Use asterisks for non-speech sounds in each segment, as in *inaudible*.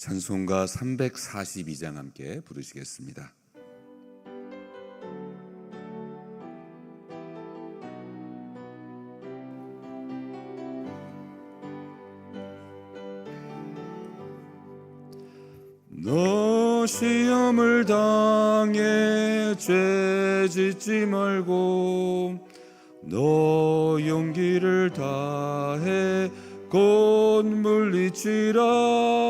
찬송가 342장 함께 부르시겠습니다. 너 시험을 당해 죄 짓지 말고 너 용기를 다해 곧 물리치라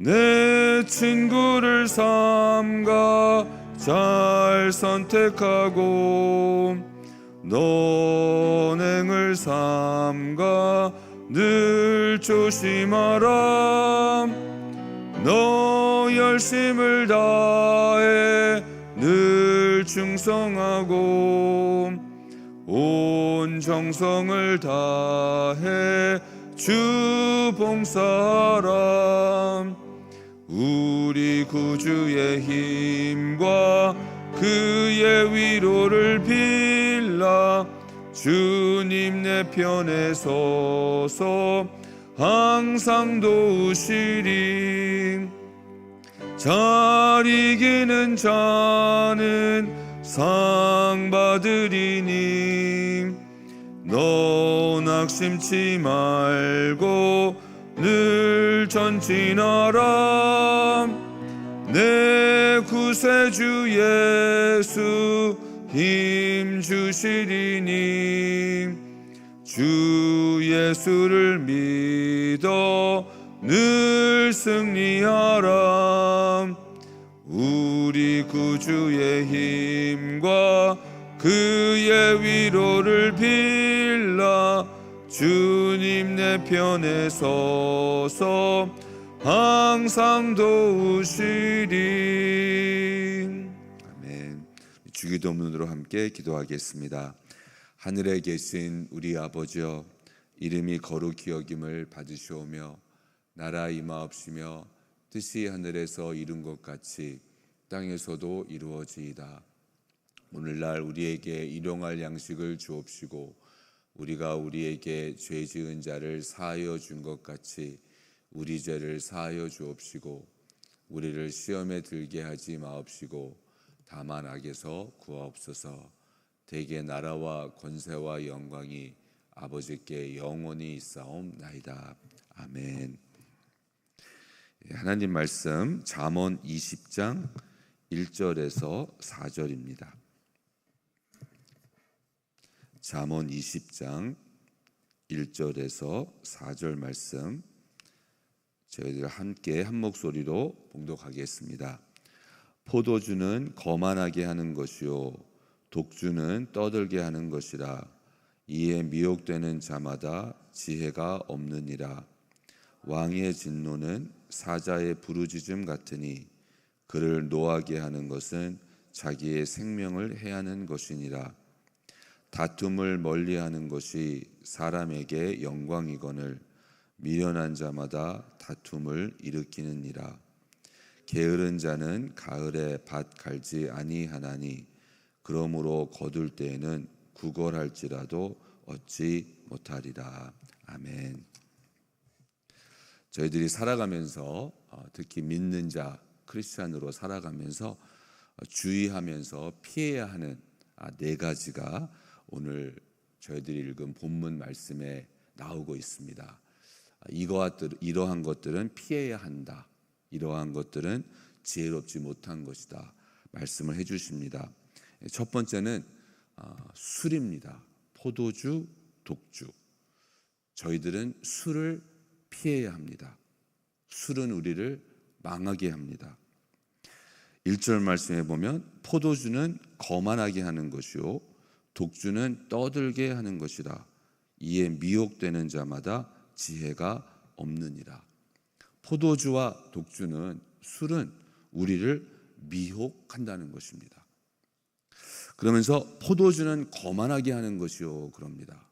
내 친구를 삼가 잘 선택하고 너행을 삼가 늘 조심하라. 너 열심을 다해 늘 충성하고 온 정성을 다해 주 봉사하라 우리 구주의 힘과 그의 위로를 빌라. 주님 내 편에 서서 항상 도우시리. 잘 이기는 자는 상 받으리니. 너 낙심치 말고 늘 전진하라 내 구세주 예수 힘 주시리니. 주 예수를 믿어 늘 승리하라 우리 구주의 힘과 그의 위로를 빌라. 주 편에 서서 항상 도우시리. 아멘. 주기도문으로 함께 기도하겠습니다. 하늘에 계신 우리 아버지여 이름이 거룩히 여김을 받으시오며 나라 임하옵시며 뜻이 하늘에서 이룬 것 같이 땅에서도 이루어지이다. 오늘날 우리에게 일용할 양식을 주옵시고 우리가 우리에게 죄 지은 자를 사하여 준 것 같이 우리 죄를 사하여 주옵시고 우리를 시험에 들게 하지 마옵시고 다만 악에서 구하옵소서. 대개 나라와 권세와 영광이 아버지께 영원히 있사옵나이다. 아멘. 예, 하나님 말씀 잠언 20장 1절에서 4절입니다. 잠언 20장 1절에서 4절 말씀 저희들 함께 한 목소리로 봉독하겠습니다. 포도주는 거만하게 하는 것이요 독주는 떠들게 하는 것이라. 이에 미혹되는 자마다 지혜가 없느니라. 왕의 진노는 사자의 부르짖음 같으니 그를 노하게 하는 것은 자기의 생명을 해하는 것이니라 다툼을 멀리하는 것이 사람에게 영광이거늘 미련한 자마다 다툼을 일으키느니라 게으른 자는 가을에 밭 갈지 아니하나니 그러므로 거둘 때에는 구걸할지라도 얻지 못하리라. 아멘. 저희들이 살아가면서 어, 특히 믿는 자 크리스찬으로 살아가면서 어, 주의하면서 피해야 하는 아, 네 가지가 오늘 저희들이 읽은 본문 말씀에 나오고 있습니다. 아, 이거와 이러한 것들은 피해야 한다. 이러한 것들은 지혜롭지 못한 것이다. 말씀을 해주십니다. 첫 번째는 아, 술입니다. 포도주, 독주. 저희들은 술을 피해야 합니다. 술은 우리를 망하게 합니다. 1절 말씀에 보면 포도주는 거만하게 하는 것이요 독주는 떠들게 하는 것이라 이에 미혹되는 자마다 지혜가 없느니라. 포도주와 독주는 술은 우리를 미혹한다는 것입니다. 그러면서 포도주는 거만하게 하는 것이요 그럽니다.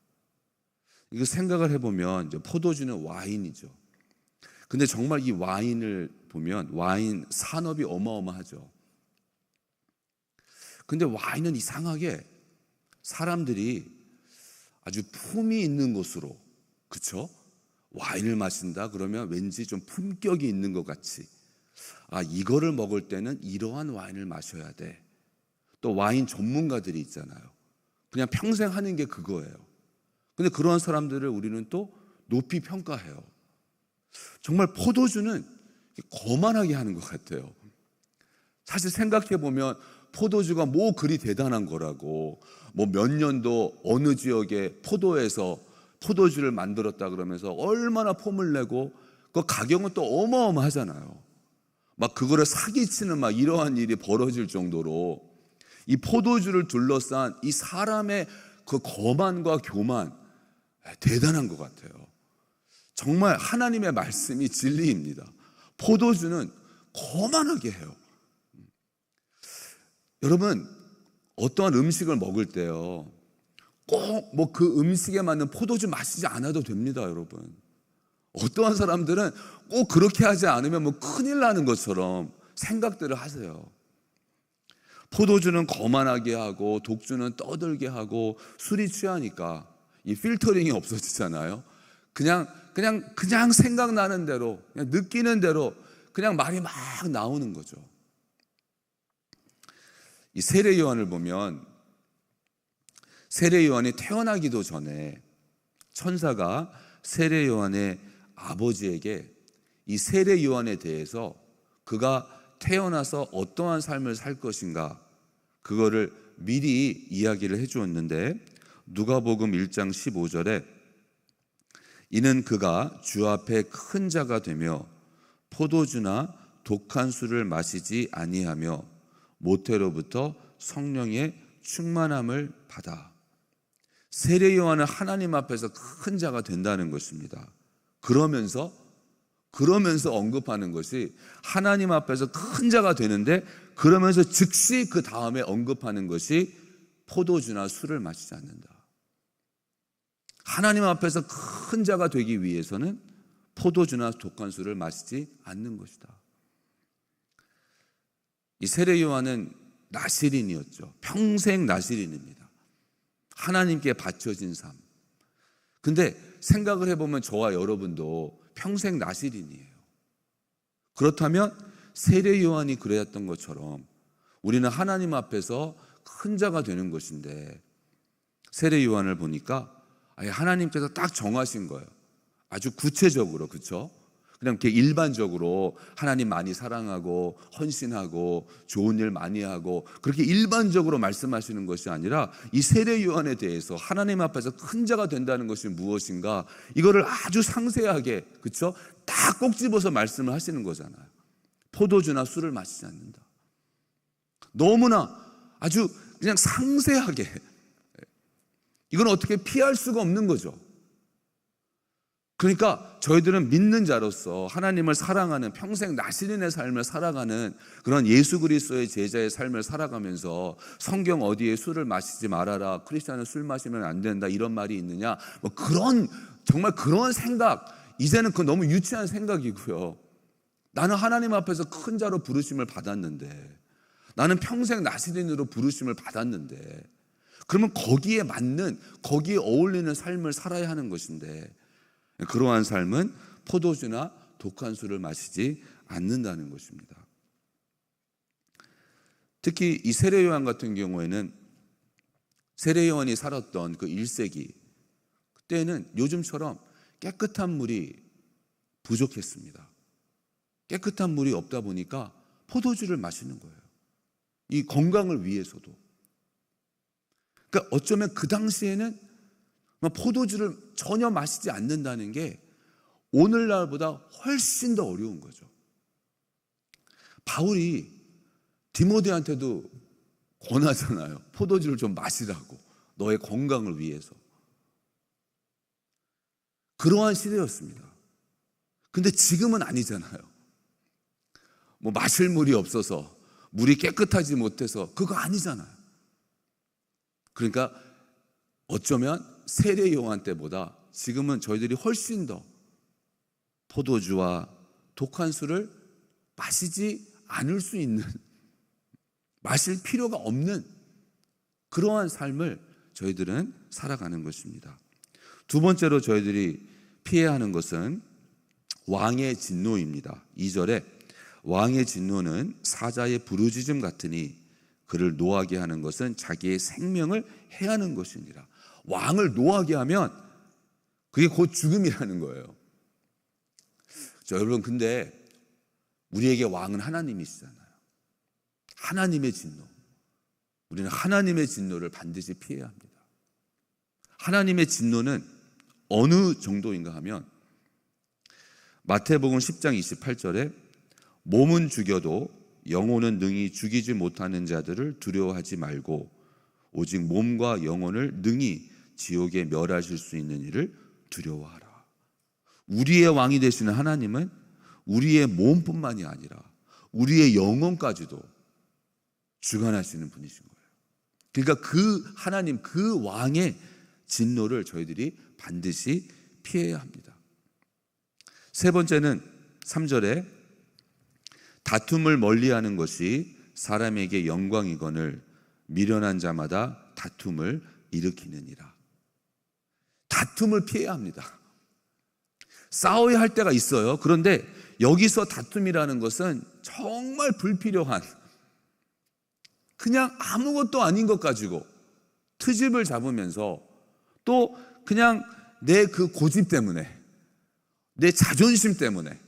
이거 생각을 해보면 포도주는 와인이죠. 근데 정말 이 와인을 보면 와인 산업이 어마어마하죠. 근데 와인은 이상하게 사람들이 아주 품이 있는 곳으로, 그쵸? 와인을 마신다 그러면 왠지 좀 품격이 있는 것 같이, 아, 이거를 먹을 때는 이러한 와인을 마셔야 돼. 또 와인 전문가들이 있잖아요. 그냥 평생 하는 게 그거예요. 근데 그러한 사람들을 우리는 또 높이 평가해요. 정말 포도주는 거만하게 하는 것 같아요. 사실 생각해 보면 포도주가 뭐 그리 대단한 거라고 뭐 몇 년도 어느 지역에 포도에서 포도주를 만들었다 그러면서 얼마나 폼을 내고 그 가격은 또 어마어마하잖아요. 막 그거를 사기치는 막 이러한 일이 벌어질 정도로 이 포도주를 둘러싼 이 사람의 그 거만과 교만 대단한 것 같아요. 정말 하나님의 말씀이 진리입니다. 포도주는 거만하게 해요. 여러분, 어떠한 음식을 먹을 때요, 꼭 뭐 그 음식에 맞는 포도주 마시지 않아도 됩니다, 여러분. 어떠한 사람들은 꼭 그렇게 하지 않으면 뭐 큰일 나는 것처럼 생각들을 하세요. 포도주는 거만하게 하고 독주는 떠들게 하고 술이 취하니까 이 필터링이 없어지잖아요. 그냥 그냥 그냥 생각나는 대로 그냥 느끼는 대로 그냥 말이 막 나오는 거죠. 이 세례 요한을 보면 세례 요한이 태어나기도 전에 천사가 세례 요한의 아버지에게 이 세례 요한에 대해서 그가 태어나서 어떠한 삶을 살 것인가 그거를 미리 이야기를 해 주었는데 누가복음 1장 15절에 이는 그가 주 앞에 큰 자가 되며 포도주나 독한 술을 마시지 아니하며 모태로부터 성령의 충만함을 받아 세례 요한은 하나님 앞에서 큰 자가 된다는 것입니다. 그러면서 그러면서 언급하는 것이 하나님 앞에서 큰 자가 되는데 그러면서 즉시 그 다음에 언급하는 것이 포도주나 술을 마시지 않는다. 하나님 앞에서 큰 자가 되기 위해서는 포도주나 독한 술을 마시지 않는 것이다. 이 세례 요한은 나시린이었죠. 평생 나시린입니다. 하나님께 바쳐진 삶. 근데 생각을 해보면 저와 여러분도 평생 나시린이에요. 그렇다면 세례 요한이 그랬던 것처럼 우리는 하나님 앞에서 큰 자가 되는 것인데 세례 요한을 보니까 하나님께서 딱 정하신 거예요. 아주 구체적으로 그렇죠? 그냥 이렇게 일반적으로 하나님 많이 사랑하고 헌신하고 좋은 일 많이 하고 그렇게 일반적으로 말씀하시는 것이 아니라 이 세례 요한에 대해서 하나님 앞에서 큰 자가 된다는 것이 무엇인가 이거를 아주 상세하게 그렇죠? 다 꼭 집어서 말씀을 하시는 거잖아요. 포도주나 술을 마시지 않는다. 너무나 아주 그냥 상세하게 이건 어떻게 피할 수가 없는 거죠. 그러니까 저희들은 믿는 자로서 하나님을 사랑하는 평생 나시린의 삶을 살아가는 그런 예수 그리스도의 제자의 삶을 살아가면서 성경 어디에 술을 마시지 말아라 크리스천은 술 마시면 안 된다 이런 말이 있느냐 뭐 그런 정말 그런 생각 이제는 그 너무 유치한 생각이고요. 나는 하나님 앞에서 큰 자로 부르심을 받았는데 나는 평생 나시린으로 부르심을 받았는데 그러면 거기에 맞는 거기에 어울리는 삶을 살아야 하는 것인데 그러한 삶은 포도주나 독한 술을 마시지 않는다는 것입니다. 특히 이 세례 요한 같은 경우에는 세례 요한이 살았던 그 1세기 그때는 요즘처럼 깨끗한 물이 부족했습니다. 깨끗한 물이 없다 보니까 포도주를 마시는 거예요. 이 건강을 위해서도. 그러니까 어쩌면 그 당시에는 포도주를 전혀 마시지 않는다는 게 오늘날보다 훨씬 더 어려운 거죠. 바울이 디모데한테도 권하잖아요. 포도주를 좀 마시라고. 너의 건강을 위해서. 그러한 시대였습니다. 근데 지금은 아니잖아요. 뭐 마실 물이 없어서 물이 깨끗하지 못해서 그거 아니잖아요. 그러니까 어쩌면 세례 요한 때보다 지금은 저희들이 훨씬 더 포도주와 독한 술을 마시지 않을 수 있는 *laughs* 마실 필요가 없는 그러한 삶을 저희들은 살아가는 것입니다. 두 번째로 저희들이 피해야 하는 것은 왕의 진노입니다. 2절에 왕의 진노는 사자의 부르짖음 같으니 그를 노하게 하는 것은 자기의 생명을 해하는 것이니라. 왕을 노하게 하면 그게 곧 죽음이라는 거예요. 자, 여러분 근데 우리에게 왕은 하나님이시잖아요. 하나님의 진노. 우리는 하나님의 진노를 반드시 피해야 합니다. 하나님의 진노는 어느 정도인가 하면 마태복음 10장 28절에 몸은 죽여도 영혼은 능히 죽이지 못하는 자들을 두려워하지 말고 오직 몸과 영혼을 능히 지옥에 멸하실 수 있는 일을 두려워하라. 우리의 왕이 되시는 하나님은 우리의 몸뿐만이 아니라 우리의 영혼까지도 주관하시는 분이신 거예요. 그러니까 그 하나님 그 왕의 진노를 저희들이 반드시 피해야 합니다. 세 번째는 3절에 다툼을 멀리 하는 것이 사람에게 영광이거늘 미련한 자마다 다툼을 일으키느니라. 다툼을 피해야 합니다. 싸워야 할 때가 있어요. 그런데 여기서 다툼이라는 것은 정말 불필요한 그냥 아무것도 아닌 것 가지고 트집을 잡으면서 또 그냥 내 그 고집 때문에 내 자존심 때문에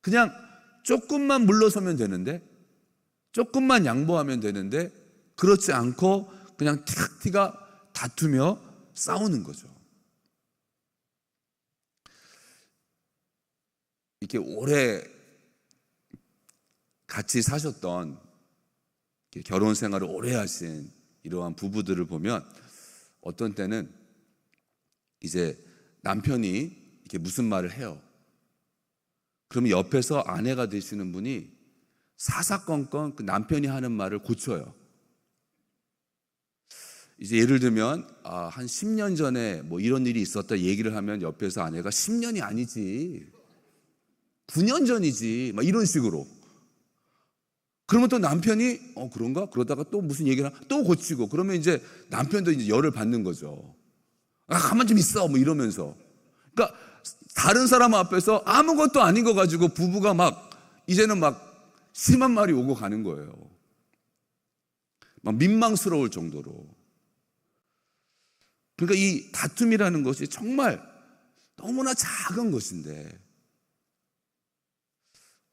그냥 조금만 물러서면 되는데 조금만 양보하면 되는데 그렇지 않고 그냥 티가 다투며 싸우는 거죠. 이렇게 오래 같이 사셨던 결혼 생활을 오래 하신 이러한 부부들을 보면 어떤 때는 이제 남편이 이렇게 무슨 말을 해요. 그러면 옆에서 아내가 되시는 분이 사사건건 그 남편이 하는 말을 고쳐요. 이제 예를 들면 아, 한 10년 전에 뭐 이런 일이 있었다 얘기를 하면 옆에서 아내가 10년이 아니지 9년 전이지 막 이런 식으로 그러면 또 남편이 어 그런가 그러다가 또 무슨 얘기를 또 고치고 그러면 이제 남편도 이제 열을 받는 거죠. 아 가만 좀 있어 뭐 이러면서 그러니까 다른 사람 앞에서 아무것도 아닌 거 가지고 부부가 막 이제는 막 심한 말이 오고 가는 거예요. 막 민망스러울 정도로. 그러니까 이 다툼이라는 것이 정말 너무나 작은 것인데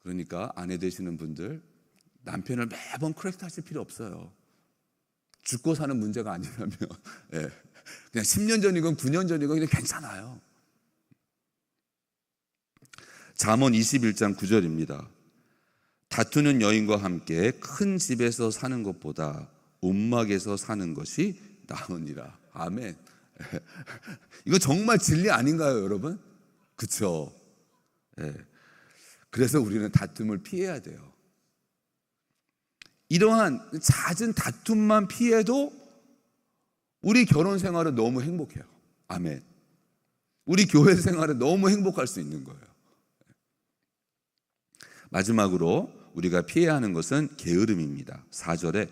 그러니까 아내 되시는 분들 남편을 매번 크랙트 하실 필요 없어요. 죽고 사는 문제가 아니라면 *laughs* 예. 그냥 10년 전이건 9년 전이건 그냥 괜찮아요. 잠언 21장 9절입니다. 다투는 여인과 함께 큰 집에서 사는 것보다 움막에서 사는 것이 나으니라. 아멘. *laughs* 이거 정말 진리 아닌가요, 여러분? 그쵸? 예. 그래서 우리는 다툼을 피해야 돼요. 이러한 잦은 다툼만 피해도 우리 결혼 생활은 너무 행복해요. 아멘. 우리 교회 생활은 너무 행복할 수 있는 거예요. 마지막으로 우리가 피해야 하는 것은 게으름입니다. 4절에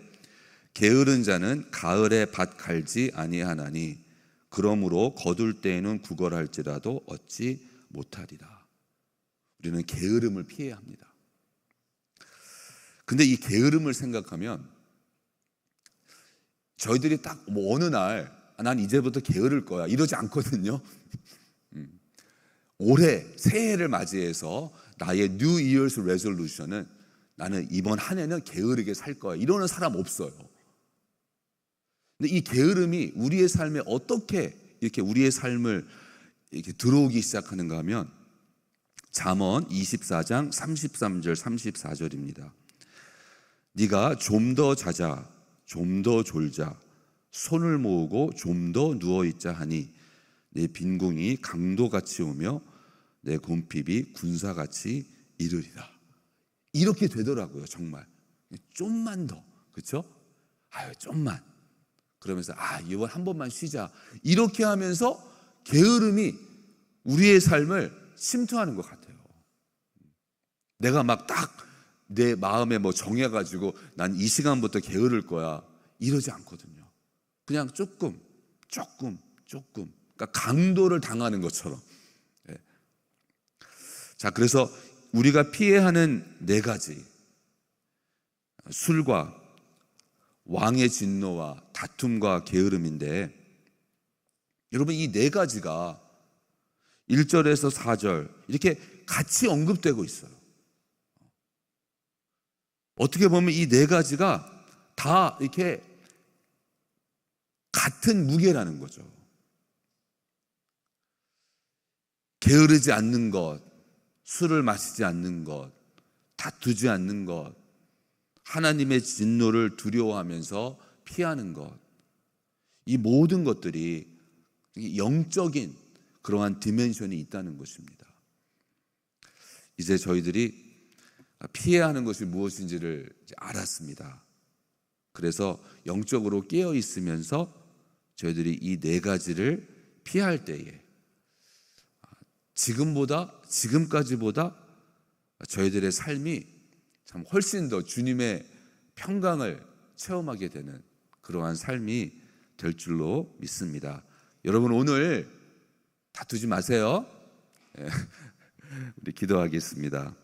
게으른 자는 가을에 밭 갈지 아니하나니 그러므로 거둘 때에는 구걸할지라도 얻지 못하리라. 우리는 게으름을 피해야 합니다. 근데 이 게으름을 생각하면 저희들이 딱 뭐 어느 날난 이제부터 게으를 거야 이러지 않거든요. *laughs* 음. 올해 새해를 맞이해서 나의 New Year's Resolution은 나는 이번 한 해는 게으르게 살 거야 이러는 사람 없어요. 근데 이 게으름이 우리의 삶에 어떻게 이렇게 우리의 삶을 이렇게 들어오기 시작하는가 하면 잠언 24장 33절 34절입니다. 네가 좀 더 자자 좀 더 졸자 손을 모으고 좀 더 누워 있자 하니 내 빈궁이 강도같이 오며 내 곰핍이 군사같이 이르리라. 이렇게 되더라고요, 정말. 좀만 더, 그렇죠? 아유, 좀만. 그러면서 아 이번 한 번만 쉬자. 이렇게 하면서 게으름이 우리의 삶을 침투하는 것 같아요. 내가 막 딱 내 마음에 뭐 정해가지고 난 이 시간부터 게으를 거야. 이러지 않거든요. 그냥 조금, 조금, 조금. 그러니까 강도를 당하는 것처럼. 예. 자, 그래서 우리가 피해야 하는 네 가지. 술과 왕의 진노와 다툼과 게으름인데 여러분 이 네 가지가 1절에서 4절 이렇게 같이 언급되고 있어요. 어떻게 보면 이 네 가지가 다 이렇게 같은 무게라는 거죠. 게으르지 않는 것, 술을 마시지 않는 것, 다투지 않는 것, 하나님의 진노를 두려워하면서 피하는 것. 이 모든 것들이 영적인 그러한 디멘션이 있다는 것입니다. 이제 저희들이 피해야 하는 것이 무엇인지를 알았습니다. 그래서 영적으로 깨어 있으면서 저희들이 이 네 가지를 피할 때에 지금보다 지금까지보다 저희들의 삶이 참 훨씬 더 주님의 평강을 체험하게 되는 그러한 삶이 될 줄로 믿습니다. 여러분 오늘 다투지 마세요. 예, *laughs* 우리 기도하겠습니다.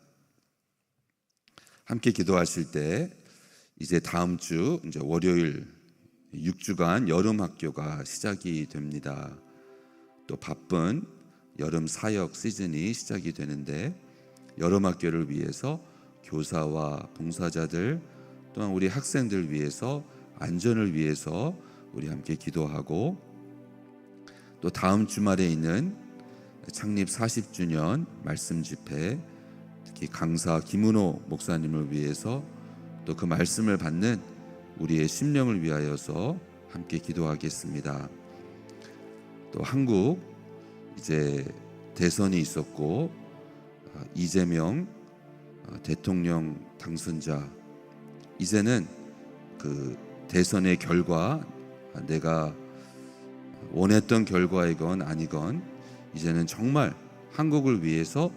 함께 기도하실 때 이제 다음 주 이제 월요일 6주간 여름 학교가 시작이 됩니다. 또 바쁜 여름 사역 시즌이 시작이 되는데 여름 학교를 위해서 교사와 봉사자들 또한 우리 학생들 위해서 안전을 위해서 우리 함께 기도하고 또 다음 주말에 있는 창립 40주년 말씀 집회 특히 강사 김은호 목사님을 위해서 또 그 말씀을 받는 우리의 심령을 위하여서 함께 기도하겠습니다. 또 한국 이제 대선이 있었고 아, 이재명 어, 대통령 당선자 이제는 그 대선의 결과 아, 내가 원했던 결과이건 아니건 이제는 정말 한국을 위해서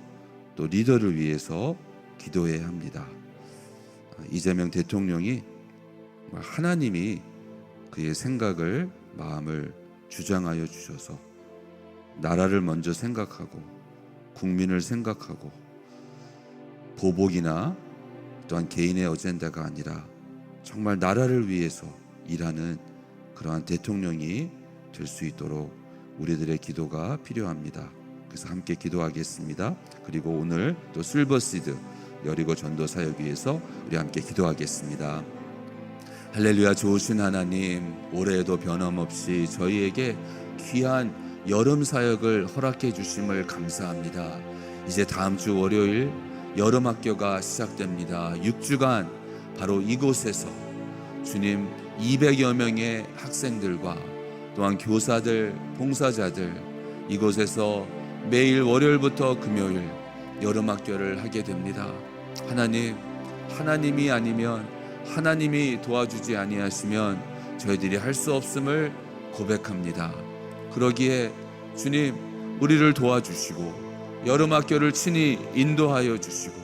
또 리더를 위해서 기도해야 합니다. 아, 이재명 대통령이 하나님이 그의 생각을 마음을 주장하여 주셔서 나라를 먼저 생각하고 국민을 생각하고 보복이나 또한 개인의 어젠다가 아니라 정말 나라를 위해서 일하는 그러한 대통령이 될 수 있도록 우리들의 기도가 필요합니다. 그래서 함께 기도하겠습니다. 그리고 오늘 또 실버시드 여리고 전도 사역 위해서 우리 함께 기도하겠습니다. 할렐루야 좋으신 하나님 올해에도 변함없이 저희에게 귀한 여름 사역을 허락해 주심을 감사합니다. 이제 다음 주 월요일 여름 학교가 시작됩니다. 6주간 바로 이곳에서 주님 200여 명의 학생들과 또한 교사들, 봉사자들 이곳에서 매일 월요일부터 금요일 여름 학교를 하게 됩니다. 하나님, 하나님이 아니면 하나님이 도와주지 아니하시면 저희들이 할 수 없음을 고백합니다. 그러기에 주님 우리를 도와주시고 여름 학교를 친히 인도하여 주시고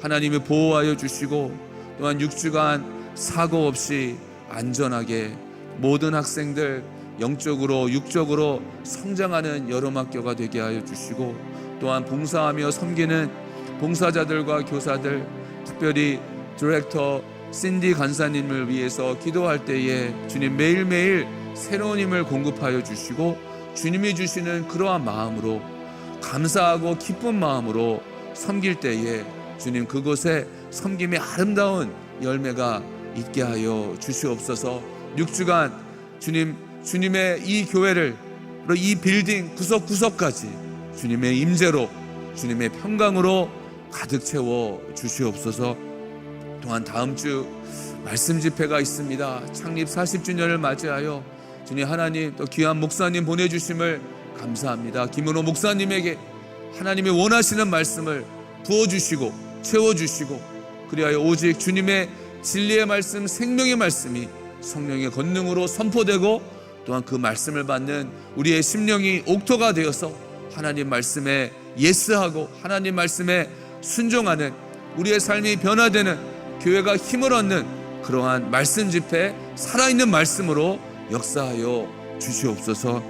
하나님이 보호하여 주시고 또한 6주간 사고 없이 안전하게 모든 학생들 영적으로 육적으로 성장하는 여름 학교가 되게 하여 주시고 또한 봉사하며 섬기는 봉사자들과 교사들 특별히 디렉터 신디 간사님을 위해서 기도할 때에 주님 매일매일 새로운 힘을 공급하여 주시고 주님이 주시는 그러한 마음으로 감사하고 기쁜 마음으로 섬길 때에 주님 그곳에 섬김의 아름다운 열매가 있게 하여 주시옵소서. 6주간 주님 주님의 이 교회를 이 빌딩 구석구석까지 주님의 임재로 주님의 평강으로 가득 채워 주시옵소서 또한 다음 주 말씀 집회가 있습니다. 창립 40주년을 맞이하여 주님 하나님 또 귀한 목사님 보내주심을 감사합니다. 김은호 목사님에게 하나님의 원하시는 말씀을 부어주시고 채워주시고 그리하여 오직 주님의 진리의 말씀 생명의 말씀이 성령의 권능으로 선포되고 또한 그 말씀을 받는 우리의 심령이 옥토가 되어서 하나님 말씀에 예스하고 하나님 말씀에 순종하는 우리의 삶이 변화되는 교회가 힘을 얻는 그러한 말씀 집회 살아있는 말씀으로 역사하여 주시옵소서.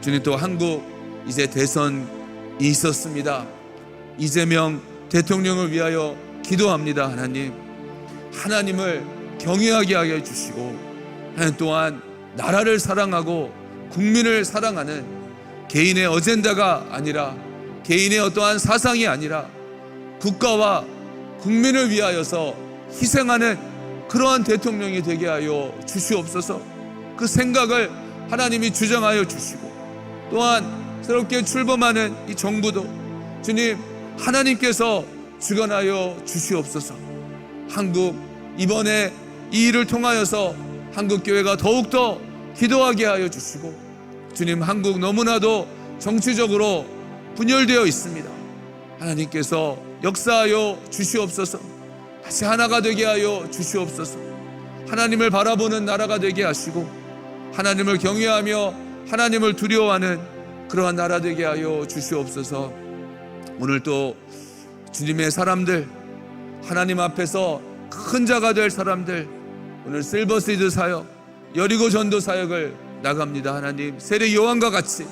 주님 또 한국 이제 대선이 있었습니다. 이재명 대통령을 위하여 기도합니다 하나님. 하나님을 경외하게 하여 주시고 하나님 또한 나라를 사랑하고 국민을 사랑하는 개인의 어젠다가 아니라 개인의 어떠한 사상이 아니라 국가와 국민을 위하여서 희생하는 그러한 대통령이 되게 하여 주시옵소서. 그 생각을 하나님이 주장하여 주시고 또한 새롭게 출범하는 이 정부도 주님 하나님께서 주관하여 주시옵소서. 한국 이번에 이 일을 통하여서 한국 교회가 더욱더 기도하게 하여 주시고 주님 한국 너무나도 정치적으로 분열되어 있습니다. 하나님께서 역사하여 주시옵소서. 다시 하나가 되게 하여 주시옵소서. 하나님을 바라보는 나라가 되게 하시고 하나님을 경외하며 하나님을 두려워하는 그러한 나라 되게 하여 주시옵소서. 오늘 또 주님의 사람들 하나님 앞에서 큰 자가 될 사람들 오늘 실버시드 사역 여리고 전도 사역을 나갑니다. 하나님 세례 요한과 같이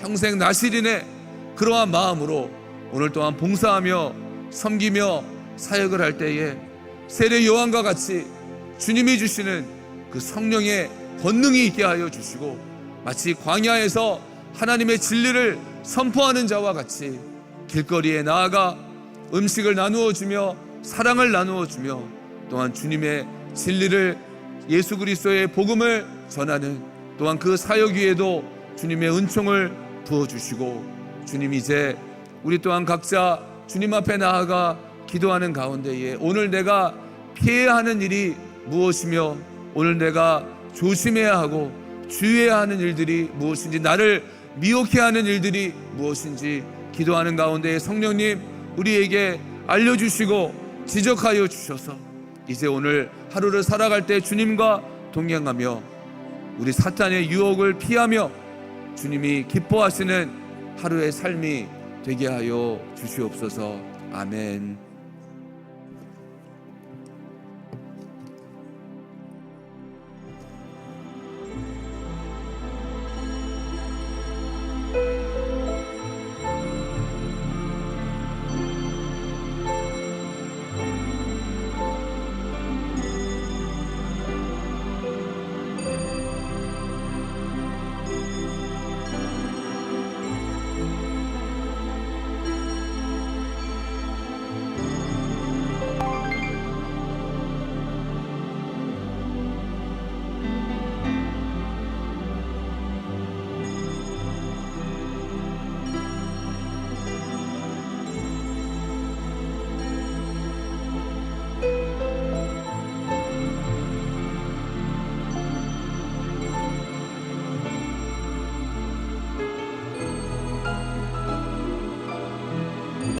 평생 나시린의 그러한 마음으로 오늘 또한 봉사하며 섬기며 사역을 할 때에 세례 요한과 같이 주님이 주시는 그 성령의 권능이 있게 하여 주시고 마치 광야에서 하나님의 진리를 선포하는 자와 같이 길거리에 나아가 음식을 나누어 주며 사랑을 나누어 주며 또한 주님의 진리를 예수 그리스도의 복음을 전하는 또한 그 사역 위에도 주님의 은총을 부어 주시고 주님 이제 우리 또한 각자 주님 앞에 나아가 기도하는 가운데에 오늘 내가 피해야 하는 일이 무엇이며 오늘 내가 조심해야 하고 주의해야 하는 일들이 무엇인지 나를 미혹해 하는 일들이 무엇인지 기도하는 가운데 성령님 우리에게 알려주시고 지적하여 주셔서 이제 오늘 하루를 살아갈 때 주님과 동행하며 우리 사탄의 유혹을 피하며 주님이 기뻐하시는 하루의 삶이 되게 하여 주시옵소서. 아멘.